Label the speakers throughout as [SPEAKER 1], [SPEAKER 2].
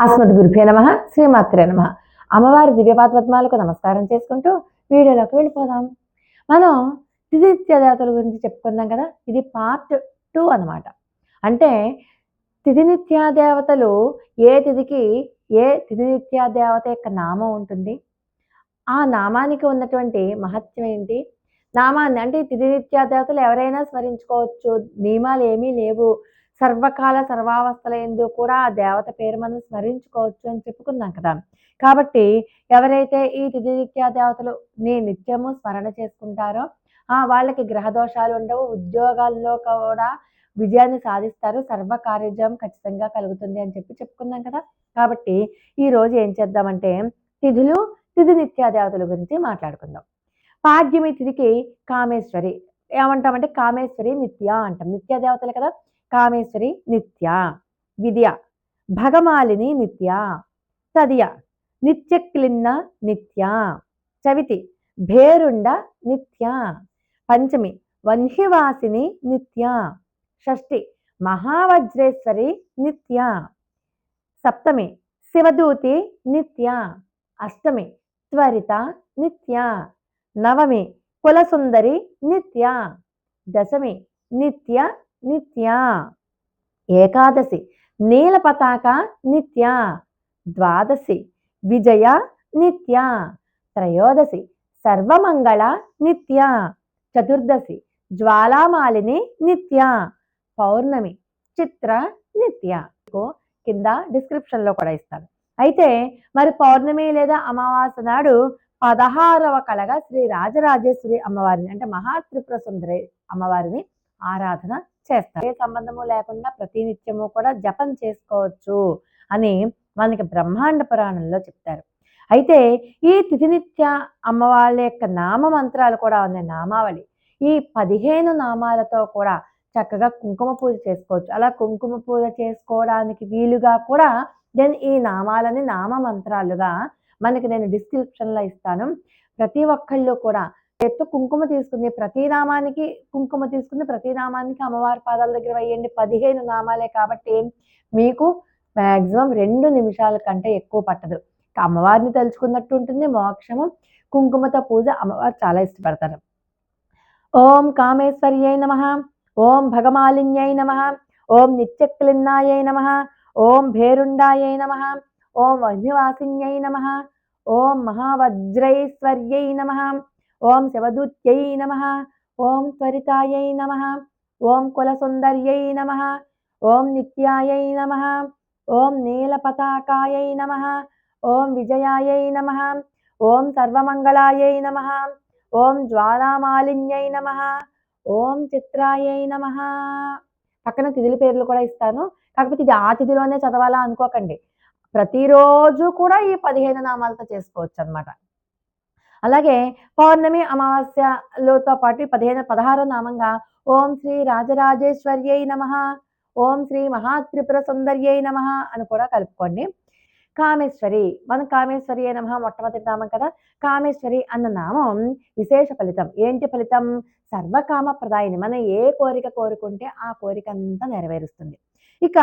[SPEAKER 1] అస్మద్ గురుభే నమ శ్రీమాత్రే నమ. అమ్మవారి దివ్యపాత్మత్మాలకు నమస్కారం చేసుకుంటూ వీడియోలోకి వెళ్ళిపోదాం. మనం తిథినిత్య దేవతల గురించి చెప్పుకుందాం కదా ఇది పార్ట్ టూ అన్నమాట. అంటే తిథినిత్యాదేవతలు ఏ తిథికి ఏ తిథినిత్యాదేవత యొక్క నామం ఉంటుంది? ఆ నామానికి ఉన్నటువంటి మహత్యం ఏంటి? నామాన్ని అంటే తిథినిత్యాదేవతలు ఎవరైనా స్మరించుకోవచ్చు. నియమాలు ఏమీ లేవు. సర్వకాల సర్వావస్థల ఎందు కూడా ఆ దేవత పేరు మనం స్మరించుకోవచ్చు అని చెప్పుకున్నాం కదా. కాబట్టి ఎవరైతే ఈ తిథిత్యా దేవతలు నీ నిత్యము స్మరణ చేసుకుంటారో ఆ వాళ్ళకి గ్రహ దోషాలు ఉండవు. ఉద్యోగాల్లో కూడా విజయాన్ని సాధిస్తారు. సర్వకార్యజం ఖచ్చితంగా కలుగుతుంది అని చెప్పి చెప్పుకున్నాం కదా. కాబట్టి ఈ రోజు ఏం చేద్దామంటే తిథులు తిథి నిత్యా దేవతల గురించి మాట్లాడుకుందాం. పాడ్యమి తిథికి కామేశ్వరి ఏమంటామంటే కామేశ్వరి నిత్య అంటాం. నిత్య దేవతలు కదా. కామేశ్వరి నిత్య విద్య. భగమాలిని నిత్య తదియ. నిత్యక్లిన్న నిత్య చవితి. భేరుండ నిత్య. పంచమి. వన్హివాసిని నిత్య. షష్ఠి. మహావజ్రేశ్వరి నిత్య. సప్తమి. శివదూతి నిత్య. అష్టమి. త్వరిత నిత్య. నవమి. కులసుందరి నిత్య. దశమి. నిత్య నిత్య. ఏకాదశి. నీల పతాక నిత్య. ద్వాదశి. విజయ నిత్య. త్రయోదశి. సర్వమంగళ నిత్య. చతుర్దశి. జ్వాలామాలిని నిత్య. పౌర్ణమి. చిత్ర నిత్య. కింద డిస్క్రిప్షన్లో కూడా ఇస్తాను. అయితే మరి పౌర్ణమి లేదా అమావాస్య నాడు పదహారవ కళగా శ్రీ రాజరాజేశ్వరి అమ్మవారిని అంటే మహాత్రిపుర సుందరి అమ్మవారిని ఆరాధన చేస్తారు. ఏ సంబంధము లేకుండా ప్రతినిత్యము కూడా జపం చేసుకోవచ్చు అని మనకి బ్రహ్మాండ పురాణంలో చెప్తారు. అయితే ఈ తిథినిత్య అమ్మవాళ్ళ యొక్క నామ మంత్రాలు కూడా ఉన్నాయి. నామావళి. ఈ పదిహేను నామాలతో కూడా చక్కగా కుంకుమ పూజ చేసుకోవచ్చు. అలా కుంకుమ పూజ చేసుకోవడానికి వీలుగా కూడా నేను ఈ నామాలని నామ మంత్రాలుగా మనకి నేను డిస్క్రిప్షన్లో ఇస్తాను. ప్రతి ఒక్కళ్ళు కూడా ఎత్తు కుంకుమ తీసుకుంది. ప్రతి నామానికి కుంకుమ తీసుకుంది. ప్రతి నామానికి అమ్మవారి పాదాల దగ్గర వేయండి. పదిహేను నామాలే కాబట్టి మీకు మ్యాక్సిమం రెండు నిమిషాల కంటే ఎక్కువ పట్టదు. అమ్మవారిని తలుచుకున్నట్టు ఉంటుంది. మోక్షము కుంకుమతో పూజ అమ్మవారు చాలా ఇష్టపడతారు. ఓం కామేశ్వర్యై నమ. ఓం భగమాలిన్యై నమ. ఓం నిత్యక్లిన్నాయై నమ. ఓం భేరుండాయై నమ. ఓం వన్యవాసిన్యై నమ. ఓం మహావజ్రైశ్వర్యై నమ. ఓం శివదూత్యై నమ ఓం త్వరితాయై నమ ఓం కులసుందర్యై నమ ఓం నిత్యాయై నమ ఓం నీలపతాకాయై నమ ఓం విజయాయై నమ ఓం సర్వమంగళాయై నమ ఓం జ్వాలామాలిన్యై నమ ఓం చిత్రాయై నమ. పక్కన తిథుల పేర్లు కూడా ఇస్తాను. కాకపోతే ఇది ఆ తిథిలోనే చదవాలా అనుకోకండి. ప్రతిరోజు కూడా ఈ పదిహేను నామాలతో చేసుకోవచ్చు అనమాట అలాగే పౌర్ణమి అమావాస్యలతో పాటు పదిహేను పదహారో నామంగా ఓం శ్రీ రాజరాజేశ్వర్యై నమ ఓం శ్రీ మహాత్రిపుర సుందర్యై నమ అని కూడా కలుపుకోండి. కామేశ్వరి మనం కామేశ్వరి నమ మొట్టమొదటి నామం కదా. కామేశ్వరి అన్న నామం విశేష ఫలితం. ఏంటి ఫలితం? సర్వకామ ప్రదాయిని మనం ఏ కోరిక కోరుకుంటే ఆ కోరిక అంతా నెరవేరుస్తుంది. ఇక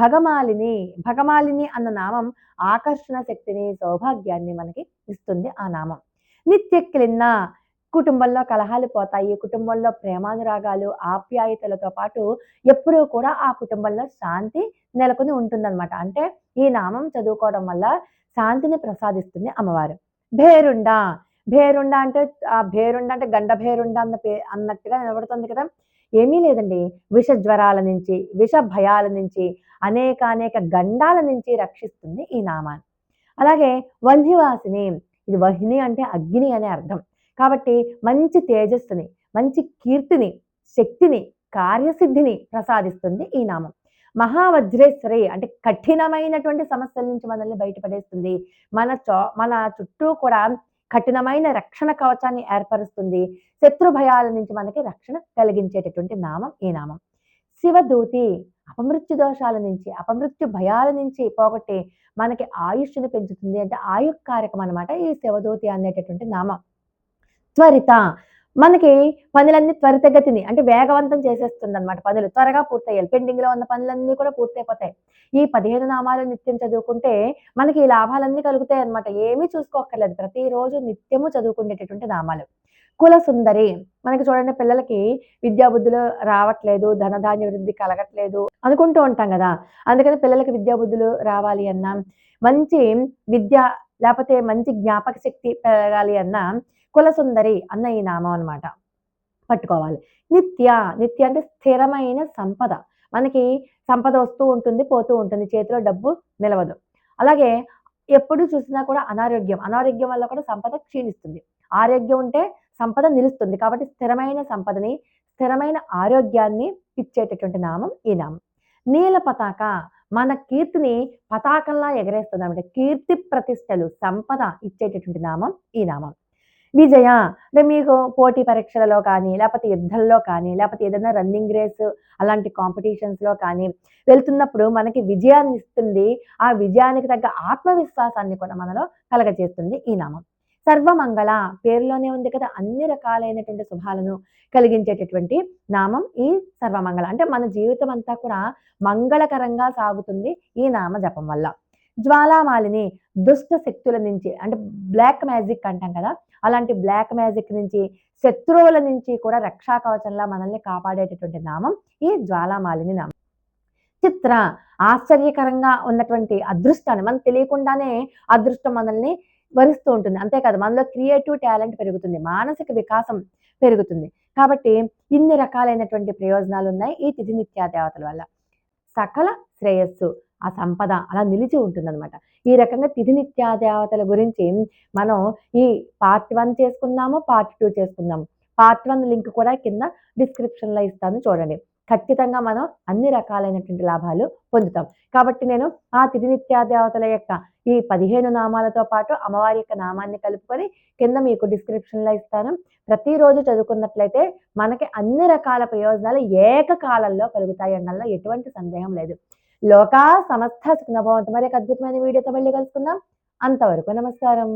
[SPEAKER 1] భగమాలిని భగమాలిని అన్న నామం ఆకర్షణ శక్తిని సౌభాగ్యాన్ని మనకి ఇస్తుంది ఆ నామం. నిత్యక్కిలిన్న కుటుంబంలో కలహాలు పోతాయి. కుటుంబంలో ప్రేమానురాగాలు ఆప్యాయతలతో పాటు ఎప్పుడూ కూడా ఆ కుటుంబంలో శాంతి నెలకొని ఉంటుందన్నమాట. అంటే ఈ నామం చదువుకోవడం వల్ల శాంతిని ప్రసాదిస్తుంది అమ్మవారు. భేరుండ భేరుండ అంటే ఆ భేరుండ అంటే గండ భేరుండ అన్న పే అన్నట్టుగా నిలబడుతుంది కదా. ఏమీ లేదండి. విష జ్వరాల నుంచి విష భయాల నుంచి అనేక అనేక గండాల నుంచి రక్షిస్తుంది ఈ నామాన్ని. అలాగే వన్హివాసిని ఇది వహిని అంటే అగ్ని అనే అర్థం. కాబట్టి మంచి తేజస్సుని మంచి కీర్తిని శక్తిని కార్యసిద్ధిని ప్రసాదిస్తుంది ఈ నామం. మహావజ్రేశ్వరి అంటే కఠినమైనటువంటి సమస్యల నుంచి మనల్ని బయటపడేస్తుంది. మన చో మన చుట్టూ కూడా కఠినమైన రక్షణ కవచాన్ని ఏర్పరుస్తుంది. శత్రు భయాల నుంచి మనకి రక్షణ కలిగించేటటువంటి నామం ఈ నామం. శివదూతి అపమృత్యు దోషాల నుంచి అపమృత్యు భయాల నుంచి పోగొట్టి మనకి ఆయుష్ని పెంచుతుంది అంటే ఆయుక్కారకం అనమాట ఈ శివదూతి అనేటటువంటి నామం. త్వరిత మనకి పనులన్నీ త్వరితగతిని అంటే వేగవంతం చేసేస్తుంది అనమాట పనులు. త్వరగా పూర్తయ్యాలి పెండింగ్లో ఉన్న పనులన్నీ కూడా పూర్తయిపోతాయి. ఈ పదిహేను నామాలు నిత్యం చదువుకుంటే మనకి ఈ లాభాలన్నీ కలుగుతాయి అనమాట ఏమీ చూసుకోక్కర్లేదు. ప్రతిరోజు నిత్యము చదువుకునేటటువంటి నామాలు. కుల సుందరి. మనకి చూడండి పిల్లలకి విద్యాబుద్ధులు రావట్లేదు ధనధాన్య వృద్ధి కలగట్లేదు అనుకుంటూ ఉంటాం కదా. అందుకని పిల్లలకి విద్యాబుద్ధులు రావాలి అన్నా మంచి విద్య లేకపోతే మంచి జ్ఞాపక శక్తి పెరగాలి అన్నా కులసుందరి అన్న ఈ నామం అనమాట పట్టుకోవాలి. నిత్య నిత్య అంటే స్థిరమైన సంపద. మనకి సంపద వస్తూ ఉంటుంది పోతూ ఉంటుంది. చేతిలో డబ్బు నిలవదు. అలాగే ఎప్పుడు చూసినా కూడా అనారోగ్యం. అనారోగ్యం వల్ల కూడా సంపద క్షీణిస్తుంది. ఆరోగ్యం ఉంటే సంపద నిలుస్తుంది. కాబట్టి స్థిరమైన సంపదని స్థిరమైన ఆరోగ్యాన్ని ఇచ్చేటటువంటి నామం ఈ నామం. నీల పతాక మన కీర్తిని పతాకంలా ఎగరేస్తుంది అంటే కీర్తి ప్రతిష్టలు సంపద ఇచ్చేటటువంటి నామం ఈ నామం. విజయ అంటే మీకు పోటీ పరీక్షలలో కానీ లేకపోతే యుద్ధంలో కానీ లేకపోతే ఏదైనా రన్నింగ్ రేస్ అలాంటి కాంపిటీషన్స్లో కానీ వెళ్తున్నప్పుడు మనకి విజయాన్ని ఇస్తుంది. ఆ విజయానికి తగ్గ ఆత్మవిశ్వాసాన్ని కూడా మనలో కలగజేస్తుంది ఈ నామం. సర్వమంగళ పేరులోనే ఉంది కదా అన్ని రకాలైనటువంటి శుభాలను కలిగించేటటువంటి నామం ఈ సర్వమంగళ. అంటే మన జీవితం అంతా కూడా మంగళకరంగా సాగుతుంది ఈ నామ జపం వల్ల. జ్వాలామాలిని దుష్ట శక్తుల నుంచి అంటే బ్లాక్ మ్యాజిక్ అంటాం కదా అలాంటి బ్లాక్ మ్యాజిక్ నుంచి శత్రువుల నుంచి కూడా రక్షా కవచంలా మనల్ని కాపాడేటటువంటి నామం ఈ జ్వాలామాలిని నామం. చిత్ర ఆశ్చర్యకరంగా ఉన్నటువంటి అదృష్టాన్ని మనం తెలియకుండానే అదృష్టం మనల్ని వరిస్తూ ఉంటుంది. అంతేకాదు మనలో క్రియేటివ్ టాలెంట్ పెరుగుతుంది మానసిక వికాసం పెరుగుతుంది. కాబట్టి ఇన్ని రకాలైనటువంటి ప్రయోజనాలు ఉన్నాయి ఈ తిథి నిత్యా దేవతల వల్ల. సకల శ్రేయస్సు ఆ సంపద అలా నిలిచి ఉంటుందన్నమాట. ఈ రకంగా తిథి నిత్యా దేవతల గురించి మనం ఈ పార్ట్ వన్ చేసుకుందాము పార్ట్ టూ చేసుకుందాము. పార్ట్ వన్ లింక్ కూడా కింద డిస్క్రిప్షన్లో ఇస్తాను చూడండి. ఖచ్చితంగా మనం అన్ని రకాలైనటువంటి లాభాలు పొందుతాం. కాబట్టి నేను ఆ తిథి నిత్యా దేవతల యొక్క ఈ పదిహేను నామాలతో పాటు అమ్మవారి యొక్క నామాన్ని కలుపుకొని కింద మీకు డిస్క్రిప్షన్లో ఇస్తాను. ప్రతిరోజు చదువుకున్నట్లయితే మనకి అన్ని రకాల ప్రయోజనాలు ఏకకాలంలో కలుగుతాయి అనడంలో ఎటువంటి సందేహం లేదు. లోకా సమస్త సుఖనభవంతు మరి అద్భుతమైన వీడియోతో మళ్ళీ కలుసుకుందాం. అంతవరకు నమస్కారం.